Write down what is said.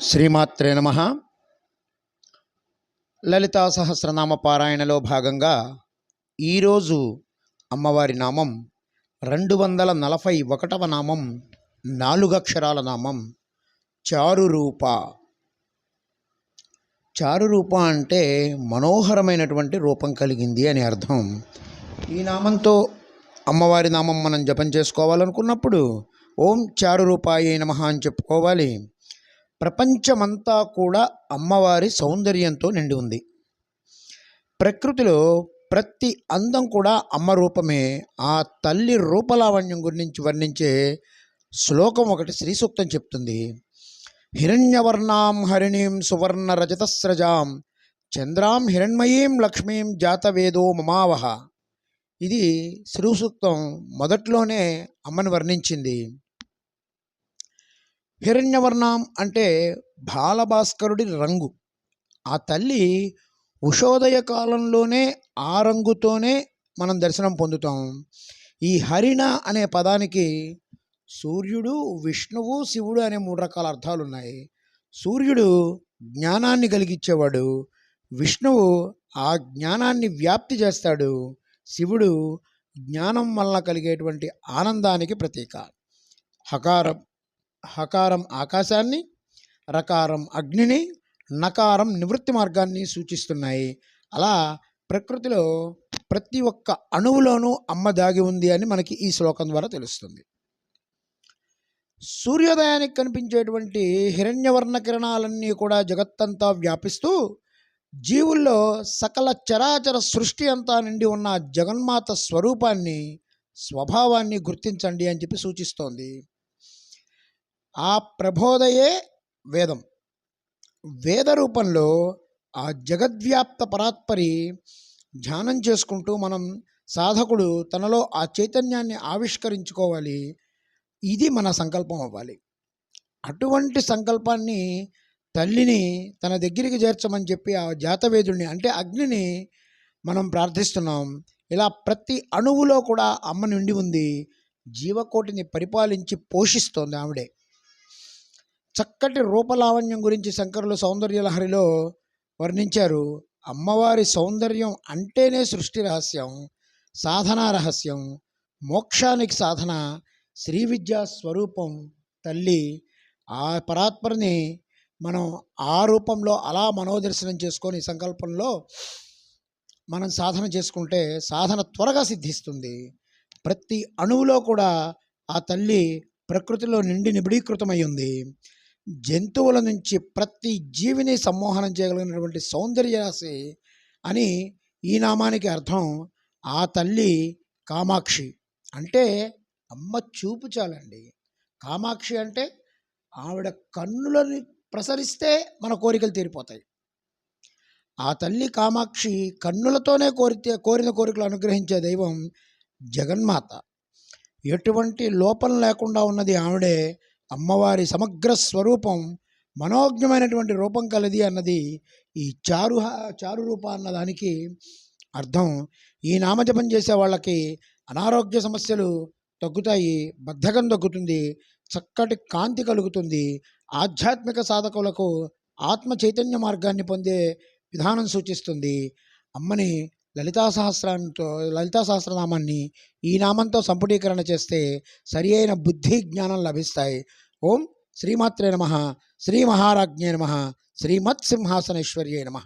శ్రీమాత్రే నమ. లలితా సహస్రనామ పారాయణలో భాగంగా ఈరోజు అమ్మవారి నామం రెండు వందల నలభై ఒకటవ నామం నాలుగక్షరాల నామం చారురూప. చారురూప అంటే మనోహరమైనటువంటి రూపం కలిగింది అని అర్థం. ఈ నామంతో అమ్మవారి నామం మనం జపం చేసుకోవాలనుకున్నప్పుడు ఓం చారురూపాయ నమ అని చెప్పుకోవాలి. ప్రపంచమంతా కూడా అమ్మవారి సౌందర్యంతో నిండి ఉంది. ప్రకృతిలో ప్రతి అందం కూడా అమ్మ రూపమే. ఆ తల్లి రూపలావణ్యం గురించి వర్ణించే శ్లోకం ఒకటి శ్రీ సూక్తం చెప్తుంది. హిరణ్యవర్ణాం హరిణీం సువర్ణ రజతస్రజాం చంద్రాం హిరణ్మయీం లక్ష్మీం జాతవేదో మమావహ. ఇది శ్రీ సూక్తం మొదట్లోనే అమ్మని వర్ణించింది. హిరణ్యవర్ణం అంటే బాలభాస్కరుడి రంగు. ఆ తల్లి ఉషోదయ కాలంలోనే ఆ రంగుతోనే మనం దర్శనం పొందుతాం. ఈ హరిణ అనే పదానికి సూర్యుడు విష్ణువు శివుడు అనే మూడు రకాల అర్థాలు ఉన్నాయి సూర్యుడు జ్ఞానాన్ని కలిగించేవాడు విష్ణువు ఆ జ్ఞానాన్ని వ్యాప్తి చేస్తాడు శివుడు జ్ఞానం వలన కలిగేటువంటి ఆనందానికి ప్రతీక. హకారం హకారం ఆకాశాన్ని రకారం అగ్నిని నకారం నివృత్తి మార్గాన్ని సూచిస్తున్నాయి. అలా ప్రకృతిలో ప్రతి ఒక్క అణువులోనూ అమ్మ దాగి ఉంది అని మనకి ఈ శ్లోకం ద్వారా తెలుస్తుంది. సూర్యోదయానికి కనిపించేటువంటి హిరణ్యవర్ణ కిరణాలన్నీ కూడా జగత్తంతా వ్యాపిస్తూ జీవుల్లో సకల చరాచర సృష్టి అంతా నిండి ఉన్న జగన్మాత స్వరూపాన్ని స్వభావాన్ని గుర్తించండి అని చెప్పి సూచిస్తోంది. ఆ ప్రబోధయే వేదం. వేద రూపంలో ఆ జగద్వ్యాప్త పరాత్పరి ధ్యానం చేసుకుంటూ మనం సాధకుడు తనలో ఆ చైతన్యాన్ని ఆవిష్కరించుకోవాలి. ఇది మన సంకల్పం అవ్వాలి. అటువంటి సంకల్పాన్ని తల్లిని తన దగ్గరికి చేర్చమని చెప్పి ఆ జాతవేదుడిని అంటే అగ్నిని మనం ప్రార్థిస్తున్నాం. ఇలా ప్రతి అణువులో కూడా అమ్మ నిండి ఉంది. జీవకోటిని పరిపాలించి పోషిస్తోంది ఆవిడే. చక్కటి రూపలావణ్యం గురించి శంకరులు సౌందర్యలహరిలో వర్ణించారు. అమ్మవారి సౌందర్యం అంటేనే సృష్టి రహస్యం సాధనా రహస్యం మోక్షానికి సాధన శ్రీ విద్యా స్వరూపం తల్లి. ఆ పరాత్మని మనం ఆ రూపంలో అలా మనోదర్శనం చేసుకొని సంకల్పంలో మనం సాధన చేసుకుంటే సాధన త్వరగా సిద్ధిస్తుంది. ప్రతి అణువులో కూడా ఆ తల్లి ప్రకృతిలో నిండి నిబిడీకృతమై ఉంది. జంతువుల నుంచి ప్రతి జీవిని సమ్మోహనం చేయగలిగినటువంటి సౌందర్యరాశి అని ఈ నామానికి అర్థం. ఆ తల్లి కామాక్షి. అంటే అమ్మ చూపు చాలండి. కామాక్షి అంటే ఆవిడ కన్నులని ప్రసరిస్తే మన కోరికలు తీరిపోతాయి. ఆ తల్లి కామాక్షి కన్నులతోనే కోరితే కోరిన కోరికలు అనుగ్రహించే దైవం జగన్మాత. ఎటువంటి లోపం లేకుండా ఉన్నది ఆవిడే. అమ్మవారి సమగ్ర స్వరూపం మనోజ్ఞమైనటువంటి రూపం కలది అన్నది ఈ చారు చారు రూప అన్నదానికి అర్థం. ఈ నామజపం చేసే వాళ్ళకి అనారోగ్య సమస్యలు తగ్గుతాయి బద్ధకం తగ్గుతుంది చక్కటి కాంతి కలుగుతుంది. ఆధ్యాత్మిక సాధకులకు ఆత్మ చైతన్య మార్గాన్ని పొందే విధానం సూచిస్తుంది. అమ్మని లలితా సహస్రంతో లలితా సహస్రనామాన్ని ఈ నామంతో సంపుటీకరణ చేస్తే సరి అయిన బుద్ధి జ్ఞానం లభిస్తాయి. ఓం శ్రీమాత్రే నమ. శ్రీ మహారాజ్ఞే నమ. శ్రీమత్ సింహాసనేశ్వర్యే నమ.